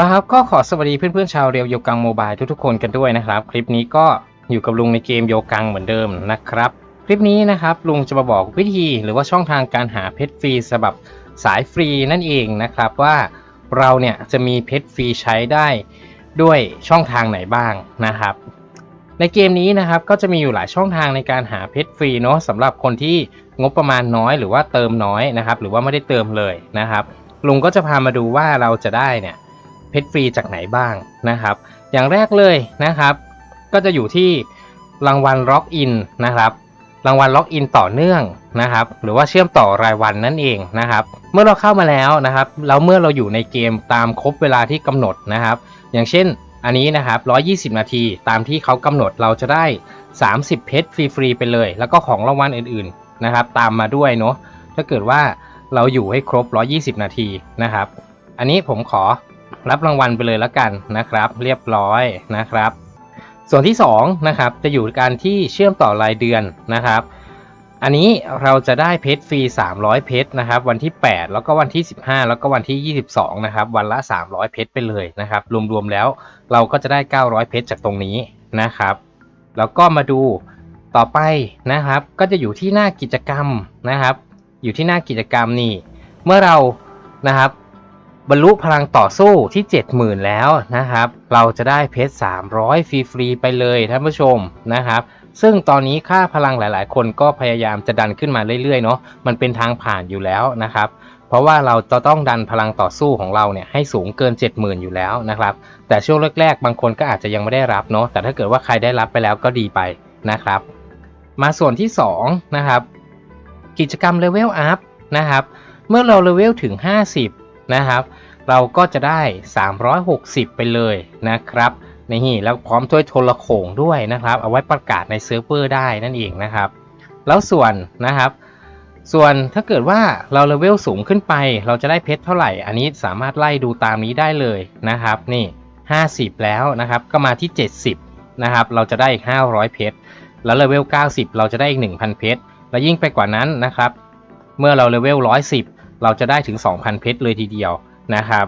แล้วครับก็ขอสวัสดีเพื่อนๆชาวเรียวโยกังโมบายทุกๆคนกันด้วยนะครับ คลิปนี้ก็อยู่กับลุงในเกมโยกังเหมือนเดิมนะครับ คลิปนี้นะครับลุงจะมาบอกวิธีหรือว่าช่องทางการหาเพชรฟรีสำหรับสายฟรีนั่นเองนะครับว่าเราเนี่ยจะมีเพชรฟรีใช้ได้ด้วยช่องทางไหนบ้างนะครับ ในเกมนี้นะครับก็จะมีอยู่หลายช่องทางในการหาเพชรฟรีเนาะสำหรับคนที่งบประมาณน้อยหรือว่าเติมน้อยนะครับ หรือว่าไม่ได้เติมเลยนะครับลุงก็จะพามาดูว่าเราจะได้เนี่ย เพชรฟรีจากไหนบ้างนะครับ อย่างแรกเลยนะครับ ก็จะอยู่ที่รางวัลล็อกอินนะครับรางวัลล็อกอินต่อเนื่องนะครับ หรือว่าเชื่อมต่อรายวันนั่นเองนะครับ เมื่อเราเข้ามาแล้วนะครับแล้วเมื่อเราอยู่ในเกมตามครบเวลาที่กำหนดนะครับ อย่างเช่นอันนี้นะครับ 120 นาทีตามที่เขากำหนดเราจะได้ 30 เพชรฟรีๆไปเลย แล้วก็ของรางวัลอื่นๆนะครับ ตามมาด้วยเนาะถ้าเกิดว่าเราอยู่ให้ครบ 120 นาทีนะครับ อันนี้ผมขอ รับรางวัลไปเลยแล้วกันนะครับ เรียบร้อยนะครับ ส่วนที่2นะครับจะอยู่การที่เชื่อมต่อรายเดือนนะครับ อันนี้เราจะได้เพชรฟรี 300 เพชรนะครับ วันที่ 8 แล้วก็วันที่ 15 แล้วก็วันที่ 22 นะครับ วันละ 300 เพชรไปเลยนะครับ รวมๆแล้วเราก็จะได้ 900 เพชรจากตรงนี้นะครับ แล้วก็มาดูต่อไปนะครับ ก็จะอยู่ที่หน้ากิจกรรมนะครับ อยู่ที่หน้ากิจกรรมนี่เมื่อเรานะครับ บรรลุพลังต่อสู้ที่ 70,000 แล้วนะครับ เราจะได้เพชร 300 ฟรีๆไปเลยท่านผู้ชมนะครับซึ่งตอนนี้ค่าพลังหลาย ๆ คนก็พยายามจะดันขึ้นมาเรื่อยๆเนาะมันเป็นทางผ่านอยู่แล้วนะครับ เพราะว่าเราจะต้องดันพลังต่อสู้ของเราเนี่ยให้สูงเกิน 70,000 อยู่แล้วนะครับ แต่ช่วงแรก ๆ บางคนก็อาจจะยังไม่ได้รับเนาะแต่ถ้าเกิดว่าใครได้รับไปแล้วก็ดีไปนะครับ มาส่วนที่2นะครับกิจกรรมเลเวลอัพนะครับเมื่อเราเลเวลถึง 50นะครับ เราก็จะได้ 360 ไปเลยนะครับนี่แล้วพร้อมถ้วยโทรโขงด้วยนะครับ เอาไว้ประกาศในเซิร์ฟเวอร์ได้นั่นเองนะครับ แล้วส่วนนะครับ ส่วนถ้าเกิดว่าเราเลเวลสูงขึ้นไป เราจะได้เพชรเท่าไหร่ อันนี้สามารถไล่ดูตามนี้ได้เลยนะครับ นี่ 50 แล้วนะครับก็มาที่ 70 นะครับ เราจะได้อีก 500 เพชรแล้วเลเวล 90 เราจะได้อีก 1,000 เพชรและยิ่งไปกว่านั้นนะครับ เมื่อเราเลเวล 110 เราจะได้ถึง 2,000 เพชรเลยทีเดียว นะครับ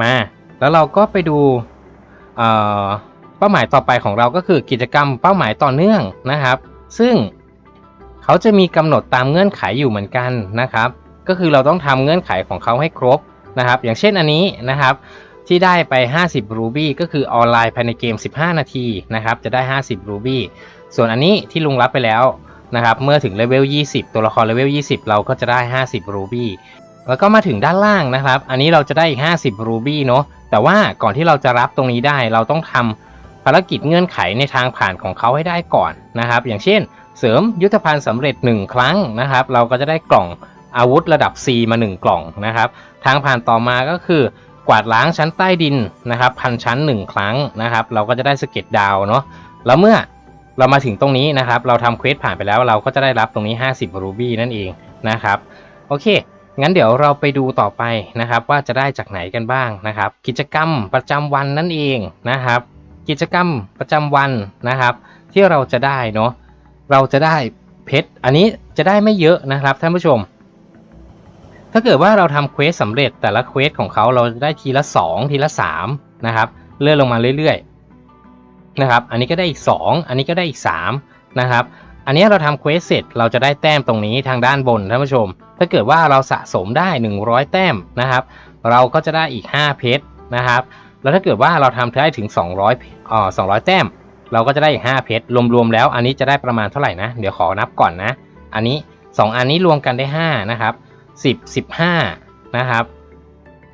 มาแล้วเราก็ไปดูเป้าหมายต่อไปของเราก็คือกิจกรรมเป้าหมายต่อเนื่องนะครับ ซึ่งเขาจะมีกำหนดตามเงื่อนไขอยู่เหมือนกันนะครับ ก็คือเราต้องทำเงื่อนไขของเขาให้ครบนะครับ อย่างเช่นอันนี้นะครับ ที่ได้ไป 50 รูบี้ก็คือออนไลน์ภายในเกม 15 นาทีนะครับ จะได้ 50 รูบี้ส่วนอันนี้ที่ลุงรับไปแล้วนะครับ เมื่อถึงเลเวล 20 ตัวละครเลเวล 20 เราก็จะได้ 50 รูบี้ แล้วก็มาถึงด้านล่างนะครับ อันนี้เราจะได้อีก 50 รูบี้เนาะ แต่ว่าก่อนที่เราจะรับตรงนี้ได้ เราต้องทำภารกิจเงื่อนไขในทางผ่านของเขาให้ได้ก่อนนะครับ อย่างเช่น เสริมยุทธภัณฑ์สำเร็จ 1 ครั้งนะครับ เราก็จะได้กล่องอาวุธระดับ C มา 1 กล่องนะครับ ทางผ่านต่อมาก็คือกวาดล้างชั้นใต้ดินนะครับพันชั้น 1 ครั้งนะครับ เราก็จะได้สเก็ตดาวเนาะ แล้วเมื่อเรามาถึงตรงนี้นะครับ เราทำเควสผ่านไปแล้ว เราก็จะได้รับตรงนี้ 50รูบี้นั่นเองนะครับ โอเค งั้นเดี๋ยวเราไปดูต่อไปนะครับ ว่าจะได้จากไหนกันบ้างนะครับ กิจกรรมประจำวันนั่นเองนะครับ กิจกรรมประจำวันนะครับ ที่เราจะได้เนาะเราจะได้เพชรอันนี้จะได้ไม่เยอะนะครับท่านผู้ชม ถ้าเกิดว่าเราทำเควสสำเร็จแต่ละเควสของเขาเราได้ทีละ 2 ทีละ 3 นะครับเลื่อนลงมาเรื่อยๆนะครับ อันนี้ก็ได้อีก 2 อันนี้ก็ได้อีก 3 นะครับ อันนี้เราทำเควสเสร็จเราจะได้แต้มตรงนี้ทางด้านบนท่านผู้ชม ถ้าเกิดว่าเราสะสมได้ 100 แต้มนะครับ เราก็จะได้อีก 5 เพชรนะครับ แล้วถ้าเกิดว่าเราทำได้ถึง 200อ่อ200 แต้ม เราก็จะได้อีก 5 เพชร รวมๆแล้วอันนี้จะได้ประมาณเท่าไหร่นะ เดี๋ยวขอนับก่อนนะ อันนี้ 2 อันนี้รวมกันได้ 5 นะครับ 10 15 นะครับ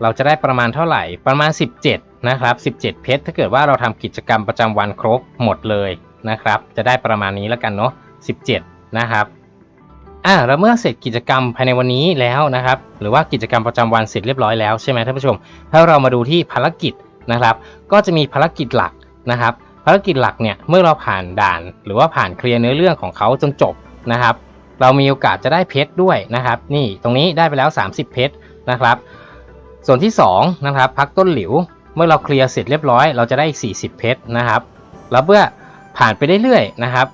เราจะได้ประมาณเท่าไหร่ ประมาณ 17 นะครับ 17 เพชร ถ้าเกิดว่าเราทำกิจกรรมประจำวันครบหมดเลยนะครับ จะได้ประมาณนี้แล้วกันเนาะ 17 นะครับ อ่าแล้วเมื่อเสร็จกิจกรรมภายในวันนี้แล้วนะครับ หรือว่ากิจกรรมประจำวันเสร็จเรียบร้อยแล้วใช่ไหมท่านผู้ชม ถ้าเรามาดูที่ภารกิจนะครับ ก็จะมีภารกิจหลักนะครับ ภารกิจหลักเนี่ยเมื่อเราผ่านด่าน หรือว่าผ่านเคลียร์เนื้อเรื่องของเขาจนจบนะครับ เรามีโอกาสจะได้เพชรด้วยนะครับ นี่ตรงนี้ได้ไปแล้ว 30 เพชรนะครับ ส่วนที่2นะครับพักต้นหลิวเมื่อเราเคลียร์เสร็จเรียบร้อย เราจะได้อีก40 เพชรนะครับ แล้วเมื่อผ่านไปเรื่อยๆนะครับ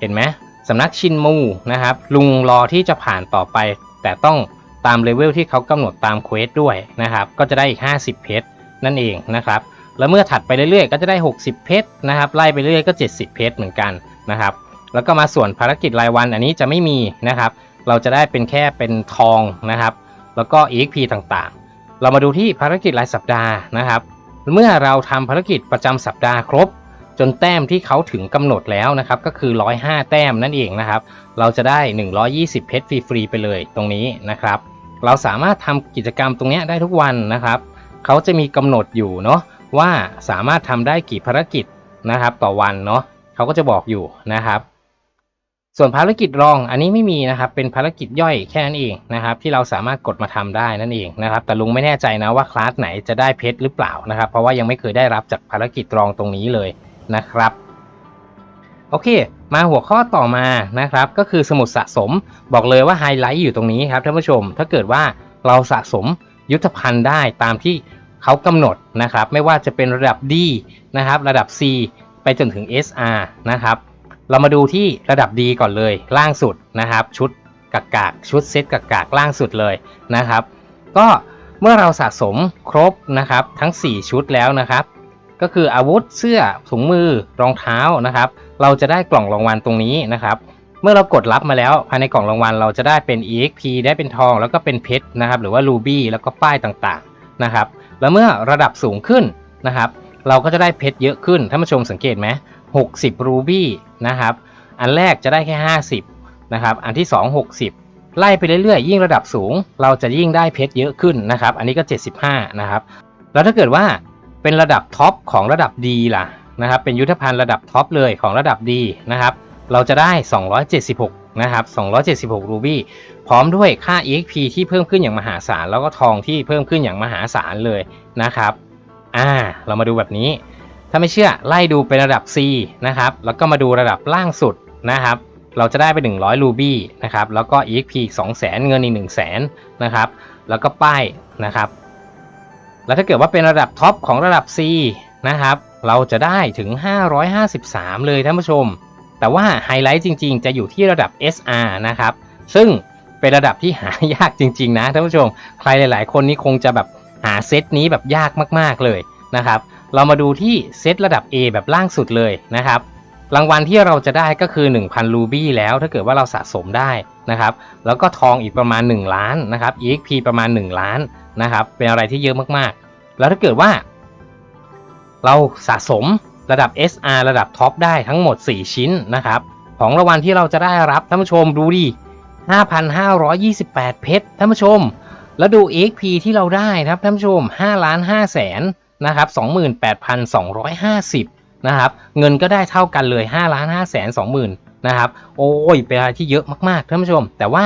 เห็นไหม สำนักชินมูนะครับ ลุงรอที่จะผ่านต่อไป แต่ต้องตามเลเวลที่เขากำหนดตามเควสด้วยนะครับ ก็จะได้อีก 50 เพชรนั่นเองนะครับ แล้วเมื่อถัดไปเรื่อยๆ ก็จะได้ 60 เพชรนะครับ ไล่ไปเรื่อยก็ 70 เพชรเหมือนกันนะครับ แล้วก็มาส่วนภารกิจรายวันอันนี้จะไม่มีนะครับ เราจะได้เป็นแค่เป็นทองนะครับ แล้วก็ EXP ต่างๆ เรามาดูที่ภารกิจรายสัปดาห์นะครับ เมื่อเราทำภารกิจประจำสัปดาห์ครบ จนแต้มที่เขาถึงกำหนดแล้วนะครับก็คือ 105 แต้มนั่นเองนะครับ เราจะได้ 120 เพชรฟรีๆไปเลยตรงนี้นะครับ เราสามารถทำกิจกรรมตรงนี้ได้ทุกวันนะครับ เขาจะมีกำหนดอยู่เนาะว่าสามารถทำได้กี่ภารกิจนะครับต่อวันเนาะเขาก็จะบอกอยู่นะครับ ส่วนภารกิจรองอันนี้ไม่มีนะครับ เป็นภารกิจย่อยแค่นั้นเองนะครับ ที่เราสามารถกดมาทำได้นั่นเองนะครับ แต่ลุงไม่แน่ใจนะว่าคลาสไหนจะได้เพชรหรือเปล่านะครับ เพราะว่ายังไม่เคยได้รับจากภารกิจรองตรงนี้เลย นะครับ โอเค มาหัวข้อต่อมานะครับ ก็คือสมุดสะสมบอกเลยว่าไฮไลท์อยู่ตรงนี้ครับท่านผู้ชม ถ้าเกิดว่าเราสะสมยุทธภัณฑ์ได้ตามที่เขากำหนดนะครับ ไม่ว่าจะเป็นระดับ D นะครับ ระดับ C ไปจนถึง SR นะครับ เรามาดูที่ระดับ D ก่อนเลย ล่างสุดนะครับ ชุดกากากชุดเซตกากากล่างสุดเลยนะครับ ก็เมื่อเราสะสมครบนะครับทั้ง 4 ชุดแล้วนะครับ ก็คืออาวุธเสื้อถุงมือรองเท้านะครับ เราจะได้กล่องรางวัลตรงนี้นะครับ เมื่อเรากดรับมาแล้วภายในกล่องรางวัลเราจะได้เป็น EXP ได้เป็นทองแล้วก็เป็นเพชรนะครับ หรือว่า Ruby แล้วก็ป้ายต่างๆนะครับ แล้วเมื่อระดับสูงขึ้นนะครับ เราก็จะได้เพชรเยอะขึ้นท่านผู้ชมสังเกตไหม60 Ruby นะครับ อันแรกจะได้แค่ 50นะครับ อันที่ 2 60 ไล่ไปเรื่อยๆ ยิ่งระดับสูง เราจะยิ่งได้เพชรเยอะขึ้นนะครับ อันนี้ก็ 75นะครับ แล้วถ้าเกิดว่า เป็นระดับท็อปของระดับ D ล่ะนะครับ เป็นยุทธภัณฑ์ระดับท็อปเลยของระดับ D นะครับ เราจะได้ 276 นะครับ 276 รูบี้ พร้อมด้วยค่า EXP ที่เพิ่มขึ้นอย่างมหาศาล แล้วก็ทองที่เพิ่มขึ้นอย่างมหาศาลเลยนะครับ อ่า เรามาดูแบบนี้ ถ้าไม่เชื่อไล่ดูเป็นระดับ C นะครับ แล้วก็มาดูระดับล่างสุดนะครับ เราจะได้ไป 100 รูบี้นะครับ แล้วก็ EXP 200,000 เงินอีก100,000นะครับ แล้วก็ป้ายนะครับ แล้วถ้าเกิดว่าเป็นระดับท็อปของระดับ C นะครับ เราจะได้ถึง 553 เลยท่านผู้ชม แต่ว่าไฮไลท์จริง ๆ จะอยู่ที่ระดับ SR นะครับ ซึ่งเป็นระดับที่หายากจริง ๆ นะท่านผู้ชม ใครหลาย ๆ คนนี่คงจะแบบหาเซตนี้แบบยากมากๆเลยนะครับ เรามาดูที่เซตระดับ A แบบล่างสุดเลยนะครับ รางวัลที่เราจะได้ก็คือ 1,000 รูบี้แล้วถ้าเกิดว่าเราสะสมได้นะครับ แล้วก็ทองอีกประมาณ 1 ล้านนะครับ EXP ประมาณ 1 ล้าน นะครับ เป็นอะไรที่เยอะมากๆ แล้วถ้าเกิดว่า เราสะสมระดับ SR ระดับท็อปได้ทั้งหมด 4 ชิ้นนะครับ ของรางวัลที่เราจะได้รับท่านผู้ชมดูดิ 5,528 เพชรท่านผู้ชม แล้วดู xp ที่เราได้นะครับท่านผู้ชม5ล้าน5แสนนะครับ28,250นะครับ เงินก็ได้เท่ากันเลย5ล้าน5แสน20,000นะครับ โอ้ย เป็นอะไรที่เยอะมากๆท่านผู้ชม แต่ว่า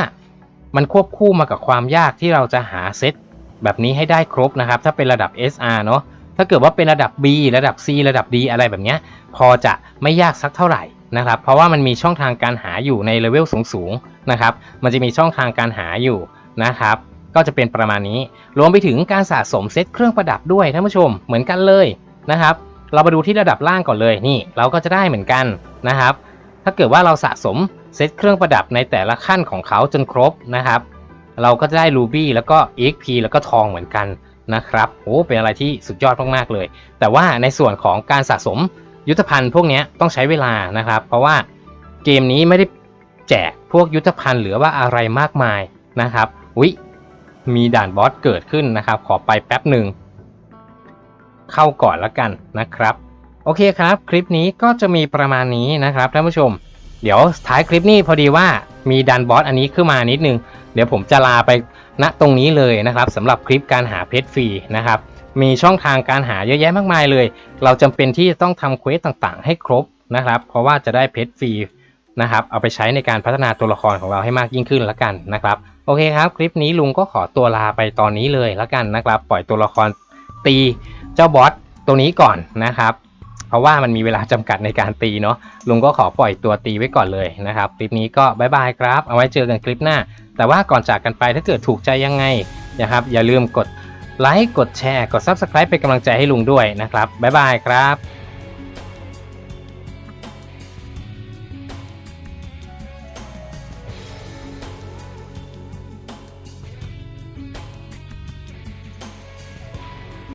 มันควบคู่มากับความยากที่เราจะหาเซต แบบนี้ให้ได้ครบนะครับ ถ้าเป็นระดับ SR เนาะถ้าเกิดว่าเป็นระดับ B ระดับ C ระดับ D อะไรแบบนี้พอจะไม่ยากสักเท่าไหร่นะครับ เพราะว่ามันมีช่องทางการหาอยู่ในเลเวลสูงๆนะครับ มันจะมีช่องทางการหาอยู่นะครับ ก็จะเป็นประมาณนี้ รวมไปถึงการสะสมเซตเครื่องประดับด้วยท่านผู้ชมเหมือนกันเลยนะครับ เรามาดูที่ระดับล่างก่อนเลยนี่ เราก็จะได้เหมือนกันนะครับ ถ้าเกิดว่าเราสะสมเซตเครื่องประดับในแต่ละขั้นของเขาจนครบนะครับ เราก็จะได้รูบี้แล้วก็ EXP แล้วก็ทองเหมือนกันนะครับโอ้เป็นอะไรที่สุดยอดมากๆเลย แต่ว่าในส่วนของการสะสมยุทธภัณฑ์พวกนี้ต้องใช้เวลานะครับ เพราะว่าเกมนี้ไม่ได้แจกพวกยุทธภัณฑ์หรือว่าอะไรมากมายนะครับอุ๊ยมีด่านบอสเกิดขึ้นนะครับ ขอไปแป๊บหนึ่งเข้าก่อนแล้วกันนะครับ โอเคครับ คลิปนี้ก็จะมีประมาณนี้นะครับท่านผู้ชม เดี๋ยวท้ายคลิปนี้พอดีว่ามีดันบอสอันนี้ขึ้นมานิดนึง เดี๋ยวผมจะลาไปณตรงนี้เลยนะครับสำหรับคลิปการหาเพชรฟรีนะครับ มีช่องทางการหาเยอะแยะมากมายเลย เราจำเป็นที่จะต้องทำเควสต่างๆ ให้ครบนะครับ เพราะว่าจะได้เพชรฟรีนะครับ เอาไปใช้ในการพัฒนาตัวละครของเราให้มากยิ่งขึ้นละกันนะครับ โอเคครับ คลิปนี้ลุงก็ขอตัวลาไปตอนนี้เลยละกันนะครับ ปล่อยตัวละครตีเจ้าบอสตัวนี้ก่อนนะครับเพราะว่ามันมีเวลาจำกัดในการตีเนาะลุงก็ขอปล่อยตัวตีไว้ก่อนเลยนะครับ คลิปนี้ก็บายบายครับ เอาไว้เจอกันคลิปหน้า แต่ว่าก่อนจากกันไปถ้าเกิดถูกใจยังไงนะครับอย่าลืมกดไลค์กดแชร์ กด Subscribe เป็นกำลังใจให้ลุงด้วยนะครับบ๊ายบายครับ